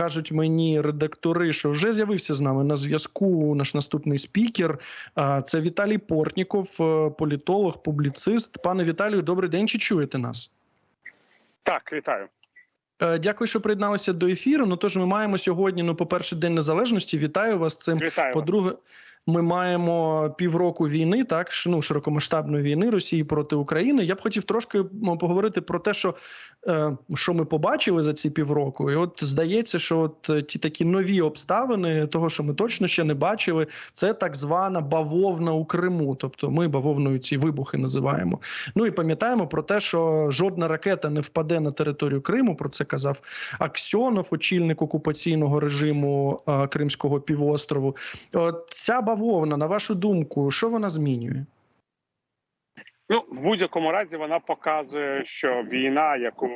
кажуть мені редактори, що вже з'явився з нами на зв'язку наш наступний спікер. Це Віталій Портніков, е, політолог, публіцист. Пане Віталію, добрий день. Чи чуєте нас? Так, вітаю. Е, Дякую, що приєдналися до ефіру. Ну тож ми маємо сьогодні. Ну, по перше, день незалежності. Вітаю вас цим. Вітаю. По-друге, ми маємо півроку війни, так ну, широкомасштабної війни Росії проти України. Я б хотів трошки поговорити про те, що, е, що ми побачили за ці півроку. І от здається, що от е, ті такі нові обставини, того, що ми точно ще не бачили, це так звана бавовна у Криму. Тобто ми бавовною ці вибухи називаємо. Ну і пам'ятаємо про те, що жодна ракета не впаде на територію Криму. Про це казав Аксьонов, очільник окупаційного режиму е, Кримського півострову. От ця бавовна, на вашу думку, що вона змінює? Ну в будь-якому разі вона показує, що війна, яку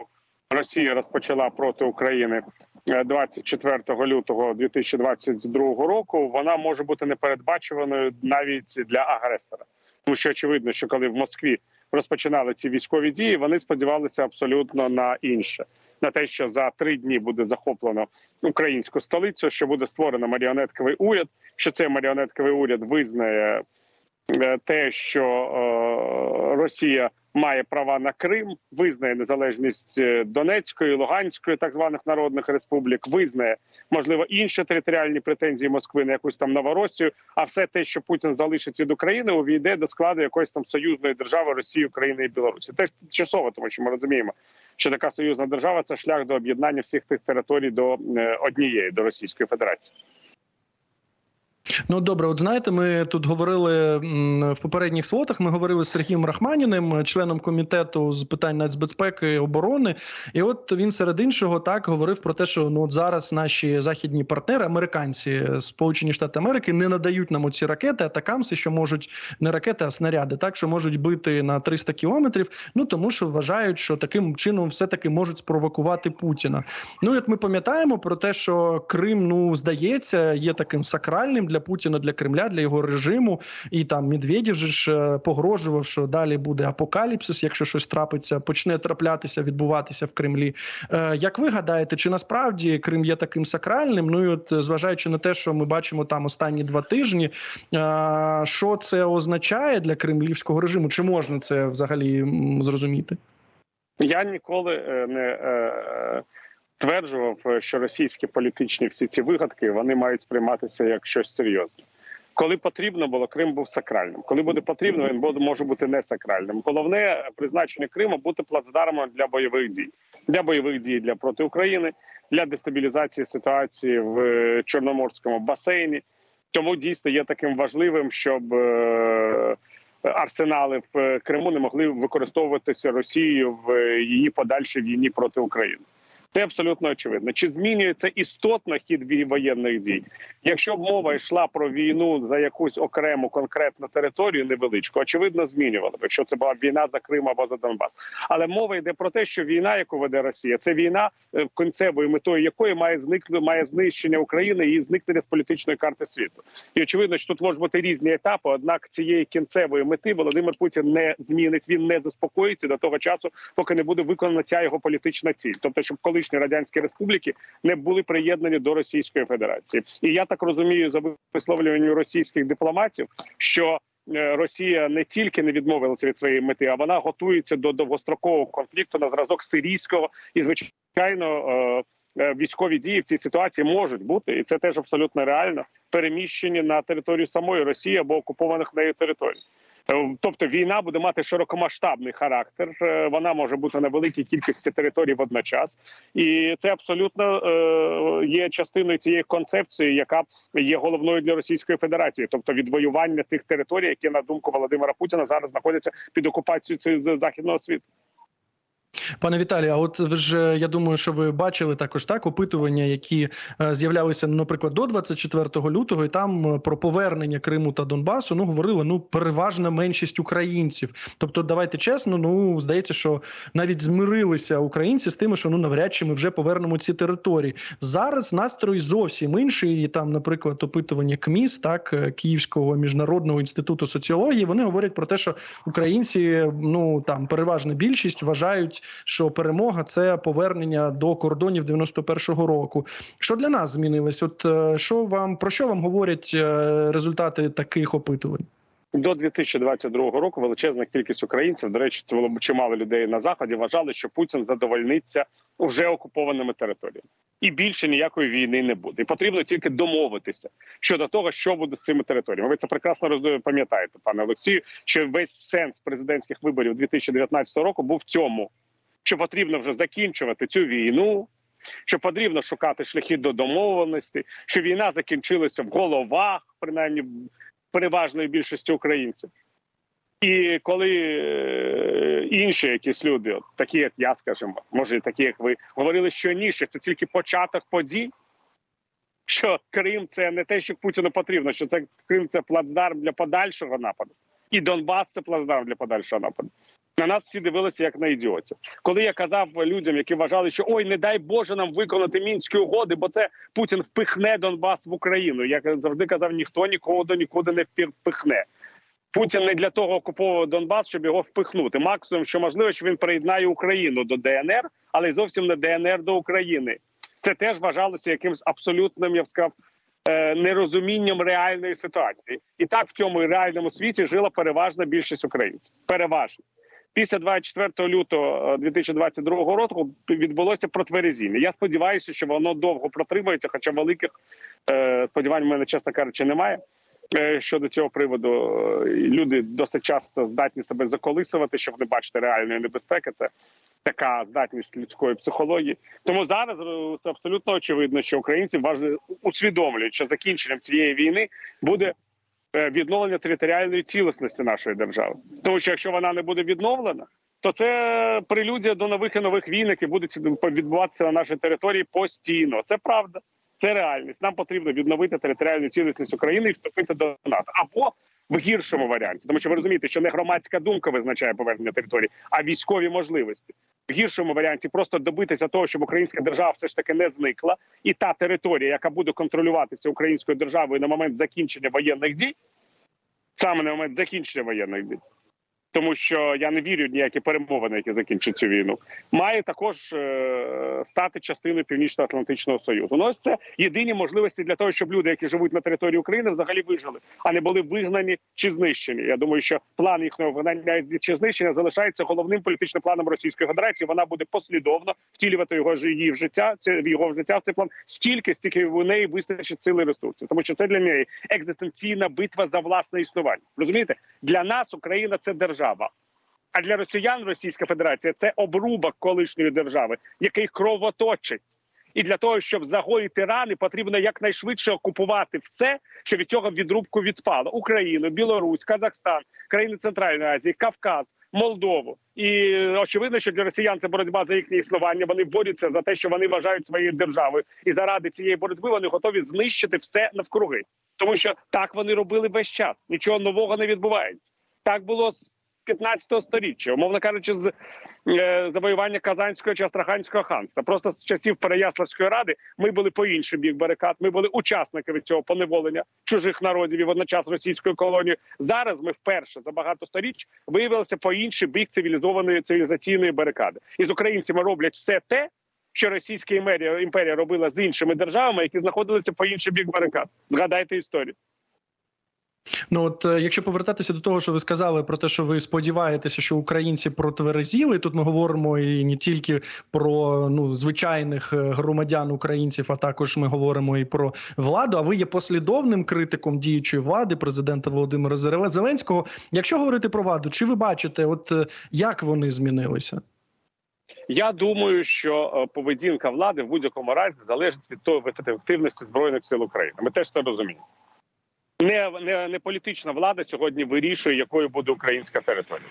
Росія розпочала проти України е, 24 лютого 2022 року, вона може бути непередбачуваною навіть для агресора. Тому що очевидно, що коли в Москві розпочинали ці військові дії, вони сподівалися абсолютно на інше. На те, що за три дні буде захоплено українську столицю, що буде створено маріонетковий уряд, що цей маріонетковий уряд визнає е, те, що е, Росія має права на Крим, визнає незалежність е, Донецької, Луганської, так званих народних республік, визнає можливо інші територіальні претензії Москви на якусь там Новоросію. А все те, що Путін залишить від України, увійде до складу якоїсь там союзної держави Росії, України і Білорусі. Теж часово, тому що ми розуміємо, що така союзна держава це шлях до об'єднання всіх тих територій до е, однієї до Російської Федерації. Ну добре, от знаєте, ми тут говорили в попередніх свотах. Ми говорили з Сергієм Рахманіним, членом комітету з питань нацбезпеки і оборони. І от він серед іншого так говорив про те, що ну от зараз наші західні партнери, американці, Сполучені Штати Америки, не надають нам оці ракети, атакамси, що можуть не ракети, а снаряди, так що можуть бити на 300 кілометрів. Ну тому що вважають, що таким чином все таки можуть спровокувати Путіна. Ну, як ми пам'ятаємо про те, що Крим, ну здається, є таким сакральним для Путіна, для Кремля, для його режиму. І там Медведєв же ж е, погрожував, що далі буде апокаліпсис, якщо щось трапиться, почне траплятися, відбуватися в Кремлі. Е, як ви гадаєте, чи насправді Крим є таким сакральним? Ну і от е, зважаючи на те, що ми бачимо там останні два тижні, що це означає для кремлівського режиму? Чи можна це взагалі зрозуміти? Я ніколи не стверджував, е, що російські політичні всі ці вигадки вони мають сприйматися як щось серйозне. Коли потрібно було, Крим був сакральним. Коли буде потрібно, він буде може бути не сакральним. Головне е, призначення Криму бути плацдармом для бойових дій, для бойових дій для проти України, для дестабілізації ситуації в е, Чорноморському басейні. Тому дійсно є таким важливим, щоб арсенали в Криму не могли використовуватися Росією в її подальшій війні проти України. Це абсолютно очевидно. Чи змінюється істотно хід воєнних дій? Якщо б мова йшла про війну за якусь окрему конкретну територію невеличку, очевидно, змінювало б, якщо це була війна за Крим або за Донбас. Але мова йде про те, що війна, яку веде Росія, це війна, е, кінцевою метою якої має зникнути має знищення України і зникнення з політичної карти світу. І очевидно, що тут можуть бути різні етапи. Однак цієї кінцевої мети Володимир Путін не змінить. Він не заспокоїться до того часу, поки не буде виконана ця його політична ціль, тобто, щоб колишні радянські республіки не були приєднані до Російської Федерації. І я так розумію, за висловлюванням російських дипломатів, що е, Росія не тільки не відмовилася від своєї мети, а вона готується до довгострокового конфлікту на зразок сирійського і звичайно. е, е, Військові дії в цій ситуації можуть бути, і це теж абсолютно реально переміщені на територію самої Росії або окупованих нею територій. Е, Тобто війна буде мати широкомасштабний характер. е, Вона може бути на великій кількості територій водночас, і це абсолютно е, є частиною цієї концепції, яка є головною для Російської Федерації, тобто відвоювання тих територій, які на думку Володимира Путіна зараз знаходяться під окупацією західного світу. Пане Віталію, а от ви ж е, я думаю, що ви бачили також так опитування, які е, з'являлися, наприклад, до 24 лютого, і там е, про повернення Криму та Донбасу ну говорила ну переважна меншість українців. Тобто, давайте чесно, ну здається, що навіть змирилися українці з тим, що ну навряд чи ми вже повернемо ці території. Зараз настрої зовсім інший. І там, наприклад, опитування КМІС, так Київського міжнародного інституту соціології, вони говорять про те, що українці, ну там переважна більшість вважають що перемога це повернення до кордонів 91-го року. Що для нас змінилось? От е, що вам про що вам говорять е, результати таких опитувань? До 2022 року величезна кількість українців, до речі, це було чимало людей на заході. Вважали, що Путін задовольниться вже окупованими територіями, і більше ніякої війни не буде. І потрібно тільки домовитися щодо того, що буде з цими територіями. Ви це прекрасно роз- пам'ятаєте, пане Олексію. Що весь сенс президентських виборів 2019 року був в цьому, що потрібно вже закінчувати цю війну. Що потрібно шукати шляхи до домовленості, що війна закінчилася в головах, принаймні переважної більшості українців. І коли е, інші якісь люди, такі як я, скажімо, може, такі, як ви, говорили, що ні, що це тільки початок подій, що Крим це не те, що Путіну потрібно, що це Крим це плацдарм для подальшого нападу, і Донбас це плацдарм для подальшого нападу. На нас всі дивилися як на ідіотів. Коли я казав людям, які вважали, що ой, не дай Боже нам виконати мінські угоди, бо це Путін впихне Донбас в Україну. Я завжди казав, ніхто нікого до нікуди не впихне. Путін не для того окуповував Донбас, щоб його впихнути. Максимум, що можливо, що він приєднає Україну до ДНР, але й зовсім не ДНР до України. Це теж вважалося якимось абсолютним, я б сказав, е, нерозумінням реальної ситуації. І так в цьому реальному світі жила переважна більшість українців. Переважно. Після 24 лютого е, 2022 року відбулося протверезіння. Я сподіваюся, що воно довго протримається, хоча великих е, сподівань в мене, чесно кажучи, немає. Е, Щодо цього приводу е, люди досить часто здатні себе заколисувати, щоб не бачити реальної небезпеки. Це така здатність людської психології. Тому зараз е, абсолютно очевидно, що українці усвідомлюють, що закінченням цієї війни буде е, відновлення територіальної цілісності нашої держави. Тому що якщо вона не буде відновлена, то це прелюдія до нових і нових війн, які будуть відбуватися на нашій території постійно. Це правда. Це реальність. Нам потрібно відновити територіальну цілісність України і вступити до НАТО або в гіршому варіанті, тому що ви розумієте, що не громадська думка визначає повернення території, а військові можливості. В гіршому варіанті просто добитися того, щоб українська держава все ж таки не зникла, і та територія, яка буде контролюватися українською державою на момент закінчення воєнних дій, саме на момент закінчення воєнних дій. Тому що я не вірю в ніякі перемовини, які закінчать цю війну, має також е, стати частиною Північно-Атлантичного Союзу. Ну ось це єдині можливості для того, щоб люди, які живуть на території України, взагалі вижили, а не були вигнані чи знищені. Я думаю, що план їхнього вигнання чи знищення залишається головним політичним планом Російської Федерації. Вона буде послідовно втілювати його її в життя. Це в його в життя в цей план стільки, стільки в неї вистачить сили ресурсів, тому що це для неї екзистенційна битва за власне існування. Розумієте, для нас Україна це держава. А для росіян Російська Федерація це обрубок колишньої держави, який кровоточить. І для того, щоб загоїти рани, потрібно якнайшвидше окупувати все, що від цього відрубку відпало: Україну, Білорусь, Казахстан, країни Центральної Азії, Кавказ, Молдову. І очевидно, що для росіян це боротьба за їхнє існування. Вони борються за те, що вони вважають своєю державою, і заради цієї боротьби вони готові знищити все навкруги, тому що так вони робили весь час. Нічого нового не відбувається. Так було з 15 століття, умовно кажучи, з е, завоювання Казанського чи Астраханського ханства. Просто з часів Переяславської ради ми були по інший бік барикад. Ми були учасниками цього поневолення чужих народів і водночас російської колонії. Зараз ми вперше за багато століть виявилися по інший бік цивілізованої цивілізаційної барикади. І з українцями роблять все те. Що Російська імперія імперія робила з іншими державами, які знаходилися по інший бік барикад. Згадайте історію. Ну от е, якщо повертатися до того, що ви сказали про те, що ви сподіваєтеся, що українці протверезіли, тут ми говоримо і не тільки про ну звичайних е, громадян українців, а також ми говоримо і про владу. А ви є послідовним критиком діючої влади президента Володимира Зеленського. Якщо говорити про владу, чи ви бачите, от е, як вони змінилися? Я думаю, що поведінка влади в будь-якому разі залежить від того ефективності збройних сил України. Ми теж це розуміємо. Не, не, не політична влада сьогодні вирішує, якою буде українська територія,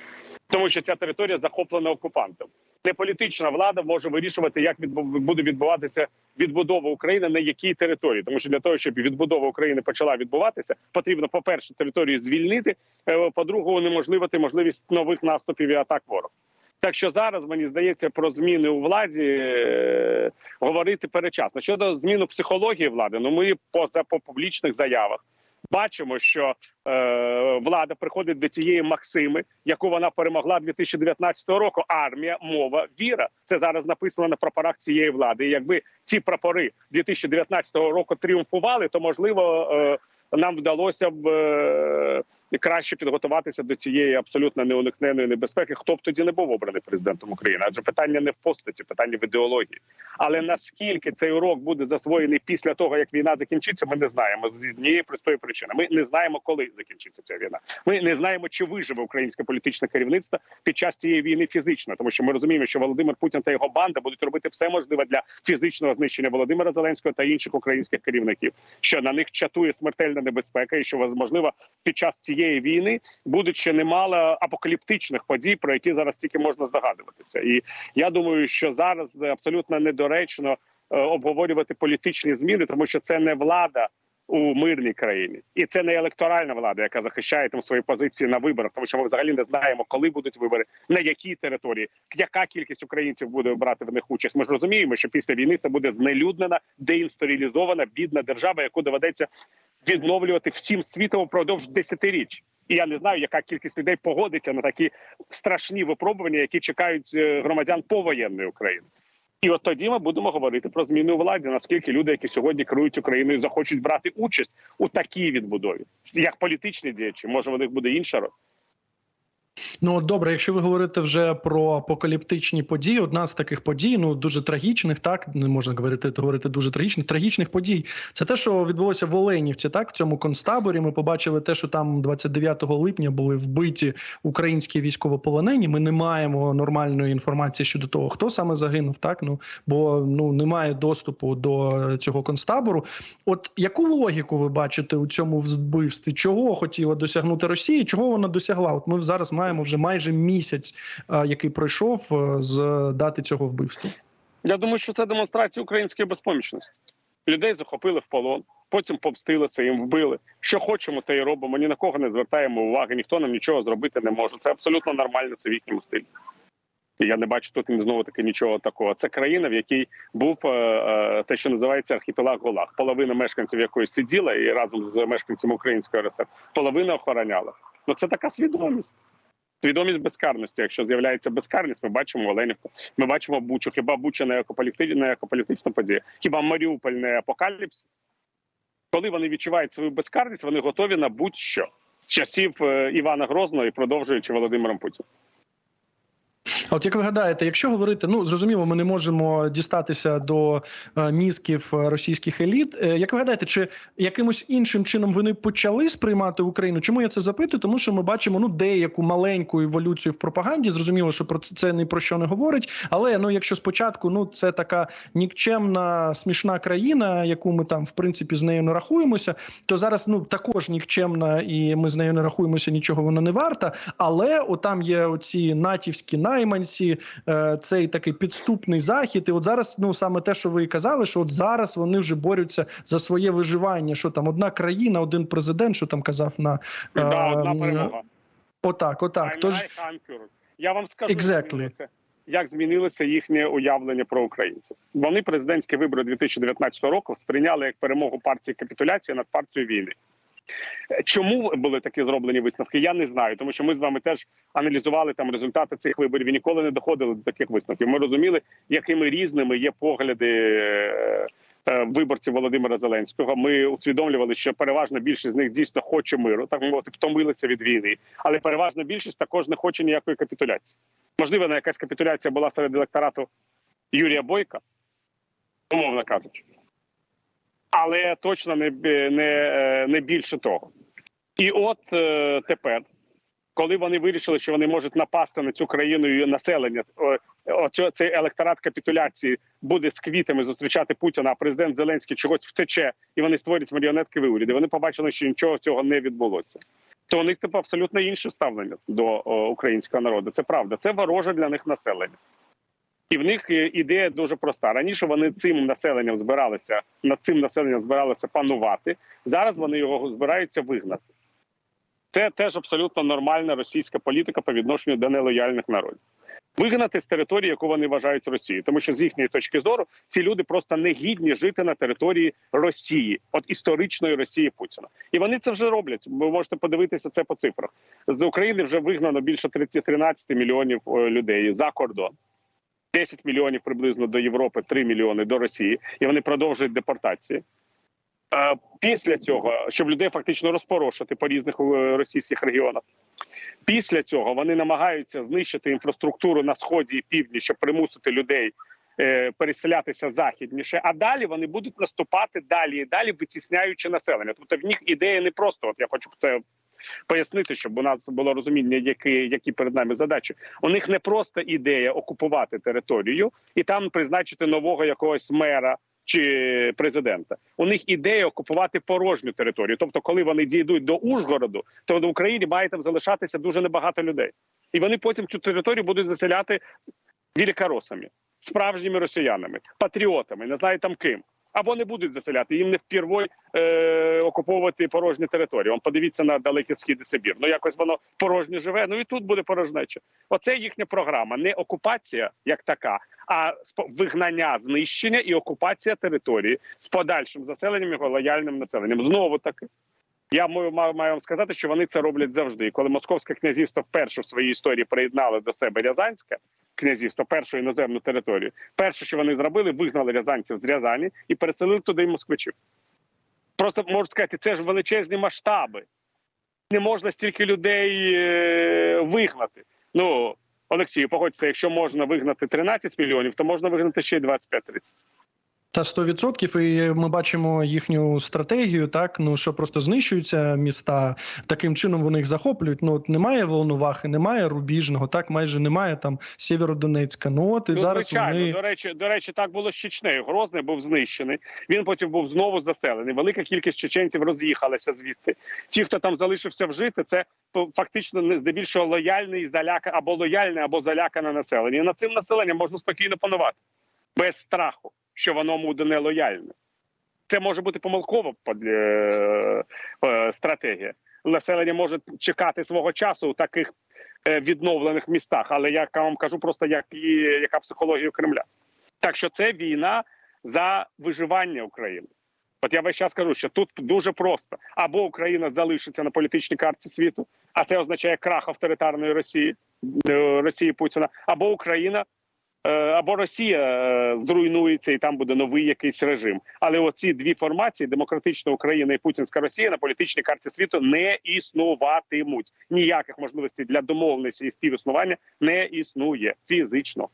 тому що ця територія захоплена окупантом. Не політична влада може вирішувати, як буде відбуватися відбудова України на якій території, тому що для того, щоб відбудова України почала відбуватися, потрібно, по перше, територію звільнити. е, По-друге, унеможливити можливість нових наступів і атак ворога. Так що зараз мені здається про зміни у владі е, говорити перечасно. Щодо зміни психології влади, ну ми по, за- по публічних заявах бачимо, що е, влада приходить до цієї максими, яку вона перемогла 2019 року. Армія, мова, віра. Це зараз написано на прапорах цієї влади. І якби ці прапори 2019 року тріумфували, то можливо. Е, нам вдалося б е, краще підготуватися до цієї абсолютно неуникненої небезпеки. Хто б тоді не був обраний президентом України? Адже питання не в постаті, питання в ідеології. Але наскільки цей урок буде засвоєний після того, як війна закінчиться, ми не знаємо з однієї простої причини. Ми не знаємо, коли закінчиться ця війна. Ми не знаємо, чи виживе українське політичне керівництво під час цієї війни фізично, тому що ми розуміємо, що Володимир Путін та його банда будуть робити все можливе для фізичного знищення Володимира Зеленського та інших українських керівників, що на них чатує смертельна небезпека, і що можливо під час цієї війни будуть ще немало апокаліптичних подій, про які зараз тільки можна здогадуватися. І я думаю, що зараз абсолютно недоречно е, обговорювати політичні зміни, тому що це не влада. У мирній країні, і це не електоральна влада, яка захищає там свої позиції на виборах, тому що ми взагалі не знаємо, коли будуть вибори, на якій території, яка кількість українців буде брати в них участь. Ми ж розуміємо, що після війни це буде знелюднена, деінсторіалізована, бідна держава, яку доведеться відновлювати всім світом впродовж десятиріч. І я не знаю, яка кількість людей погодиться на такі страшні випробування, які чекають е, громадян повоєнної України. І от тоді ми будемо говорити про зміну влади. Наскільки люди, які сьогодні керують Україною, захочуть брати участь у такій відбудові, як політичні діячі, може у них буде інша роль. Ну добре, якщо ви говорите вже про апокаліптичні події, одна з таких подій, ну дуже трагічних, так не можна говорити говорити дуже трагічних. Трагічних подій це те, що відбулося в Оленівці, так в цьому концтаборі. Ми побачили те, що там 29 липня були вбиті українські військовополонені. Ми не маємо нормальної інформації щодо того, хто саме загинув, так ну бо ну немає доступу до цього концтабору. От яку логіку ви бачите у цьому вбивстві? Чого хотіла досягнути Росія? Чого вона досягла? От ми зараз маємо вже майже місяць, який пройшов е, з дати цього вбивства. Я думаю, що це демонстрація української безпомічності. Людей захопили в полон, потім помстилися, їм вбили. Що хочемо, те й робимо. Ні на кого не звертаємо уваги, ніхто нам нічого зробити не може. Це абсолютно нормально, це в їхньому стилі. Я не бачу тут знову таки нічого такого. Це країна, в якій був е, е, те, що називається архіпелаг Голаг. Половина мешканців якої сиділа і разом з мешканцями української РСР, половина охороняла. Ну це така свідомість. Свідомість безкарності. Якщо з'являється безкарність, ми бачимо Оленівку, ми бачимо Бучу. Хіба Буча не екополітична, подія? Хіба Маріуполь не апокаліпсис? Коли вони відчувають свою безкарність, вони готові на будь-що з часів е, Івана Грозного і продовжуючи Володимиром Путіним. От як ви гадаєте, якщо говорити, ну зрозуміло, ми не можемо дістатися до е, мізків російських еліт. Е, як ви гадаєте, чи якимось іншим чином вони почали сприймати Україну? Чому я це запитую? Тому що ми бачимо ну деяку маленьку еволюцію в пропаганді. Зрозуміло, що про це, ні про що не говорить. Але ну, якщо спочатку ну це така нікчемна смішна країна, яку ми там в принципі з нею не рахуємося, то зараз ну також нікчемна, і ми з нею не рахуємося, нічого вона не варта. Але отам є оці натівські найманці, е, цей такий підступний захід. І от зараз, ну саме те, що ви казали, що от зараз вони вже борються за своє виживання. Що там одна країна, один президент, що там казав на Да, е, одна перемога. Отак, отак. I'm Тож I я вам скажу, Exactly. змінилося, як змінилося їхнє уявлення про українців. Вони президентські вибори 2019 року сприйняли як перемогу партії капітуляції над партією війни. Чому були такі зроблені висновки? Я не знаю, тому що ми з вами теж аналізували там результати цих виборів і ніколи не доходили до таких висновків. Ми розуміли, якими різними є погляди е, е, виборців Володимира Зеленського. Ми усвідомлювали, що переважна більшість з них дійсно хоче миру, так мовити, втомилися від війни, але переважна більшість також не хоче ніякої капітуляції. Можливо, на якась капітуляція була серед електорату Юрія Бойка, умовно кажучи але точно не, не, е, не більше того. І от е, тепер, коли вони вирішили, що вони можуть напасти на цю країну і населення, оцю- цей електорат капітуляції буде з квітами зустрічати Путіна, а президент Зеленський чогось втече, і вони створять маріонетки в уряді. Вони побачили, що нічого цього не відбулося. То у них типу абсолютно інше ставлення до о, українського народу. Це правда, це вороже для них населення. І в них е, ідея дуже проста. Раніше вони цим населенням збиралися над цим населенням збиралися панувати. Зараз вони його збираються вигнати. Це теж абсолютно нормальна російська політика по відношенню до нелояльних народів. Вигнати з території, яку вони вважають Росією, тому що з їхньої точки зору ці люди просто не гідні жити на території Росії, от історичної Росії Путіна, і вони це вже роблять. Ви можете подивитися це по цифрах. З України вже вигнано більше 30 13 мільйонів е, людей за кордон. 10 мільйонів приблизно до Європи, 3 мільйони до Росії, і вони продовжують депортації. Після цього, щоб людей фактично розпорошити по різних е, російських регіонах. Після цього вони намагаються знищити інфраструктуру на сході і півдні, щоб примусити людей е, переселятися західніше. А далі вони будуть наступати далі і далі, витісняючи населення. Тобто в них ідея не просто. От я хочу це пояснити, щоб у нас було розуміння, які, які перед нами задачі. У них не просто ідея окупувати територію і там призначити нового якогось мера. Чи президента у них ідея окупувати порожню територію. Тобто, коли вони дійдуть до Ужгороду, то в Україні має там залишатися дуже небагато людей, і вони потім цю територію будуть заселяти великоросами, справжніми росіянами, патріотами, не знаю там ким. Або не будуть заселяти, їм не впірвой е, окуповувати порожні території. Он подивіться на далекий схід Сибір. Ну якось воно порожнє живе. Ну і тут буде порожнеча. Оце їхня програма. Не окупація як така, а вигнання, знищення і окупація території з подальшим заселенням і лояльним населенням. Знову таки. Я маю, маю, вам сказати, що вони це роблять завжди. Коли Московське князівство вперше в своїй історії приєднало до себе Рязанське князівство, першу іноземну територію, перше, що вони зробили, вигнали рязанців з Рязані і переселили туди москвичів. Просто можу сказати, це ж величезні масштаби. Не можна стільки людей е, вигнати. Ну, Олексію, погодьтеся, якщо можна вигнати 13 мільйонів, то можна вигнати ще й 25-30. Та 100%, і ми бачимо їхню стратегію, так ну що просто знищуються міста. Таким чином вони їх захоплюють. Ну от немає Волновахи, немає Рубіжного, так майже немає там Сєвєродонецька. Ну от і Ну, зараз звичайно, вони до речі, до речі, так було з Чечнею. Грозний був знищений. Він потім був знову заселений. Велика кількість чеченців роз'їхалася звідти. Ті, хто там залишився вжити, це фактично здебільшого лояльний заляка або лояльне, або залякане населення. І над цим населенням можна спокійно панувати без страху, що воно буде нелояльне. Це може бути помилкова е, е, стратегія. Населення може чекати свого часу у таких е, відновлених містах, але я вам кажу просто, як і яка психологія Кремля. Так що це війна за виживання України. От я весь час кажу, що тут дуже просто: або Україна залишиться на політичній карті світу, а це означає крах авторитарної Росії Росії Путіна, або Україна. Е, Або Росія е, зруйнується і там буде новий якийсь режим. Але оці дві формації демократична Україна і Путінська Росія на політичній карті світу не існуватимуть. Ніяких можливостей для домовленості і співіснування не існує фізично.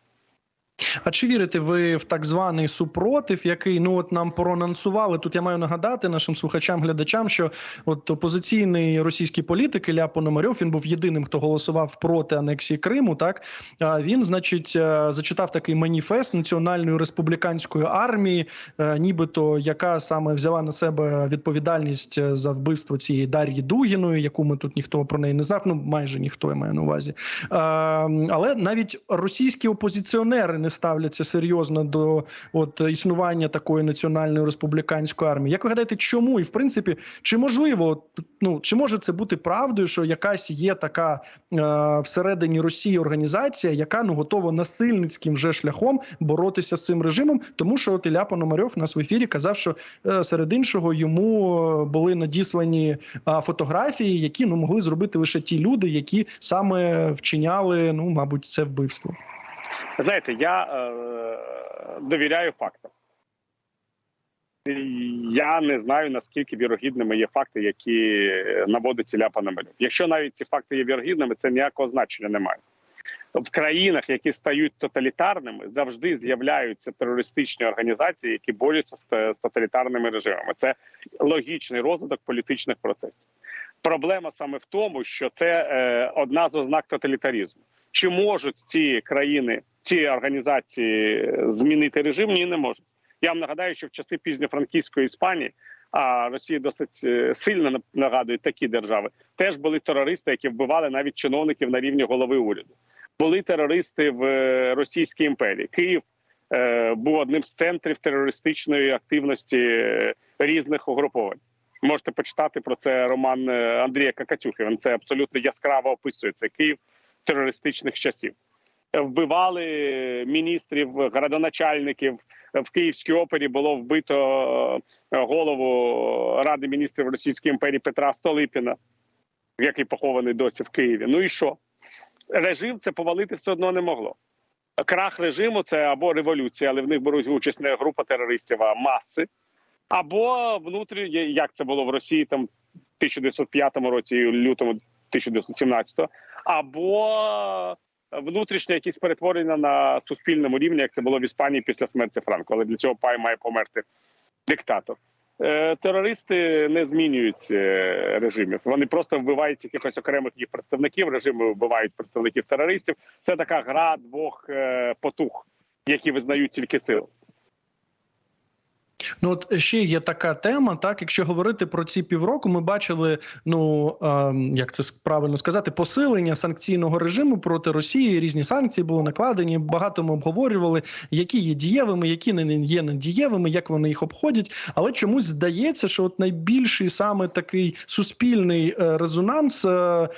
А чи вірите ви в так званий супротив, який ну от нам проанонсували? Тут я маю нагадати нашим слухачам, глядачам, що от опозиційний російський політик Ілля Пономарьов, він був єдиним, хто голосував проти анексії Криму. Так він, значить, е, зачитав такий маніфест національної республіканської армії, е, нібито яка саме взяла на себе відповідальність е, за вбивство цієї Дар'ї Дугіної, яку ми тут ніхто про неї не знав. Ну майже ніхто я маю на увазі. Е, Але навіть російські опозиціонери не ставляться серйозно до от існування такої національної республіканської армії. Як ви гадаєте, чому і в принципі, чи можливо, ну чи може це бути правдою, що якась є така е, всередині Росії організація, яка ну готова насильницьким вже шляхом боротися з цим режимом, тому що от Ілля Пономарьов нас в ефірі казав, що е, серед іншого йому е, були надіслані е, фотографії, які ну могли зробити лише ті люди, які саме вчиняли, ну мабуть, це вбивство. Знаєте, я е, довіряю фактам. Я не знаю наскільки вірогідними є факти, які наводить Ілля Пономарьов. Якщо навіть ці факти є вірогідними, це ніякого значення не має. В країнах, які стають тоталітарними, завжди з'являються терористичні організації, які борються з, з тоталітарними режимами. Це логічний розвиток політичних процесів. Проблема саме в тому, що це е, одна з ознак тоталітарізму. Чи можуть ці країни, ці організації е, змінити режим? Ні, не можуть. Я вам нагадаю, що в часи пізньофранківської Іспанії, а Росія досить е, сильно нагадує такі держави, теж були терористи, які вбивали навіть чиновників на рівні голови уряду. Були терористи в е, Російській імперії. Київ е, був одним з центрів терористичної активності різних угруповань. Можете почитати про це роман Андрія Какатюхи. Він це абсолютно яскраво описує. Це Київ терористичних часів. Вбивали міністрів, градоначальників. В Київській опері було вбито е, голову Ради міністрів Російської імперії Петра Столипіна, який похований досі в Києві. Ну і що? Режим це повалити все одно не могло. Крах режиму це або революція, але в них беруть участь не група терористів, а маси, або внутрі, як це було в Росії там в 1905 році, і лютому 1917, або внутрішнє якісь перетворення на суспільному рівні, як це було в Іспанії після смерті Франко. Але для цього пай має померти диктатор. Е, Терористи не змінюють е, режимів. Вони просто вбивають якихось окремих їх представників. Режими вбивають представників терористів. Це така гра двох потух, потуг, які визнають тільки силу. Ну от ще є така тема. Так, якщо говорити про ці півроку, ми бачили, ну е, як це правильно сказати, посилення санкційного режиму проти Росії. Різні санкції були накладені. Багато ми обговорювали, які є дієвими, які не є недієвими, як вони їх обходять. Але чомусь здається, що от найбільший саме такий суспільний е, резонанс е, е,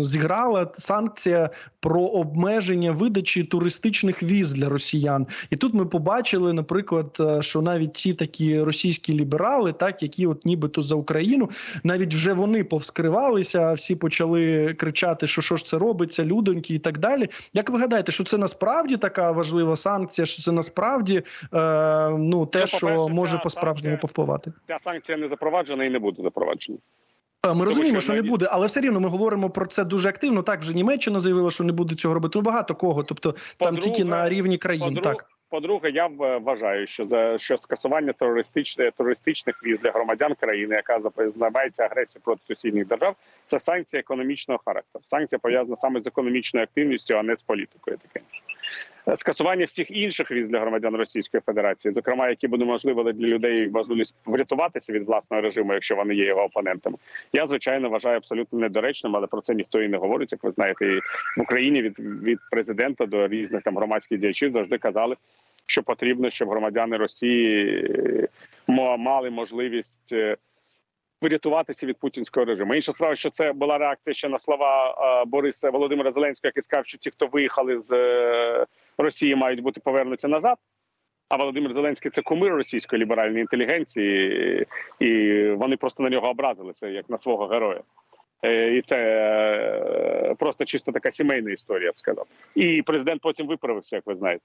зіграла санкція про обмеження видачі туристичних віз для росіян. І тут ми побачили, наприклад, що навіть ті такі російські ліберали, так які от нібито за Україну, навіть вже вони повскривалися, всі почали кричати, що що ж це робиться, людоньки і так далі. Як ви гадаєте, що це насправді така важлива санкція? Що це насправді е, ну те, Ну, що може по справжньому повпливати? Ця санкція не запроваджена і не буде запроваджена. Е, Ми розуміємо, що що не буде, але все рівно ми говоримо про це дуже активно. Так вже Німеччина заявила, що не буде цього робити. Ну багато кого, тобто там тільки на рівні країн. Так по-друге, я вважаю, що за що скасування терористичних терористичних віз для громадян країни, яка займається агресією проти сусідніх держав, це санкція економічного характеру. Санкція пов'язана саме з економічною активністю, а не з політикою. Таке скасування всіх інших віз для громадян Російської Федерації, зокрема, які буде можливо для людей можливість врятуватися від власного режиму, якщо вони є його опонентами. Я звичайно вважаю абсолютно недоречним, але про це ніхто і не говорить. Як ви знаєте, і в Україні від, від президента до різних там громадських діячів завжди казали, що потрібно, щоб громадяни Росії е, мали можливість. Врятуватися від путінського режиму. Інша справа, що це була реакція ще на слова е, Бориса Володимира Зеленського, який сказав, що ті, хто виїхали з е, Росії, мають бути повернуті назад. А Володимир Зеленський це кумир російської ліберальної інтелігенції, і вони просто на нього образилися як на свого героя. Е, І це просто чисто така сімейна історія, я б сказав. І президент потім виправився, як ви знаєте.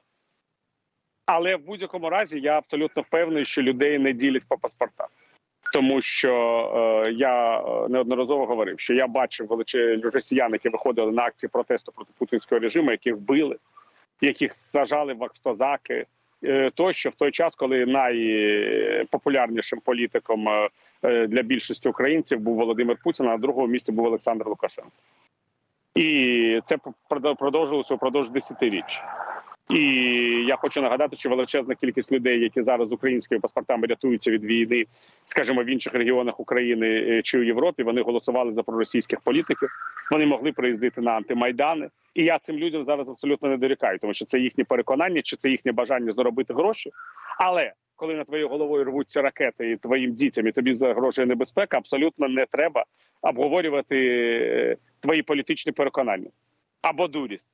Але в будь-якому разі я абсолютно впевнений, що людей не ділять по паспортах. Тому що е, я е, неодноразово говорив, що я бачив величезні росіян, які виходили на акції протесту проти путінського режиму, яких били, яких сажали в акстозаки, е, тощо в той час, коли найпопулярнішим політиком е, для більшості українців був Володимир Путін, а на другому місці був Олександр Лукашенко. І це продовжилося упродовж десятиріч. І я хочу нагадати, що величезна кількість людей, які зараз українськими паспортами рятуються від війни, скажімо, в інших регіонах України е, чи у Європі, вони голосували за проросійських політиків. Вони могли приїздити на антимайдани. І я цим людям зараз абсолютно не дорікаю, тому що це їхнє переконання, чи це їхнє бажання заробити гроші. Але коли над твоєю головою рвуться ракети і твоїм дітям, і тобі загрожує небезпека, абсолютно не треба обговорювати е, твої політичні переконання або дурість.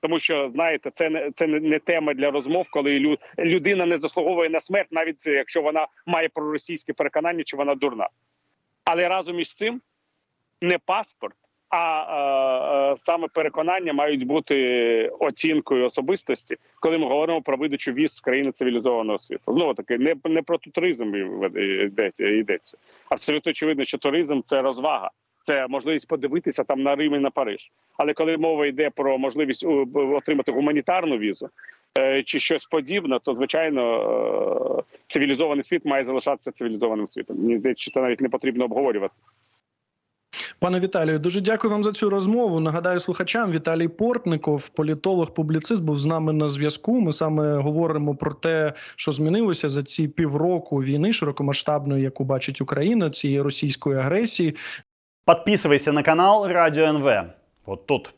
Тому що знаєте, це не це не, тема для розмов, коли лю, людина не заслуговує на смерть, навіть якщо вона має проросійське переконання, чи вона дурна. Але разом із цим не паспорт, а е, е, саме переконання мають бути оцінкою особистості, коли ми говоримо про видачу віз з країни цивілізованого світу. Знову таки, не, не про туризм йде- йдеться. Абсолютно очевидно, що туризм це розвага. Це можливість подивитися там на Рим і на Париж. Але коли мова йде про можливість отримати гуманітарну візу е, чи щось подібне, то звичайно е, цивілізований світ має залишатися цивілізованим світом. Мені здається, що це навіть не потрібно обговорювати. Пане Віталію, дуже дякую вам за цю розмову. Нагадаю слухачам, Віталій Портников, політолог, публіцист, був з нами на зв'язку. Ми саме говоримо про те, що змінилося за ці півроку війни широкомасштабної, яку бачить Україна, цієї російської агресії. Подписывайся на канал Радио НВ. Вот тут.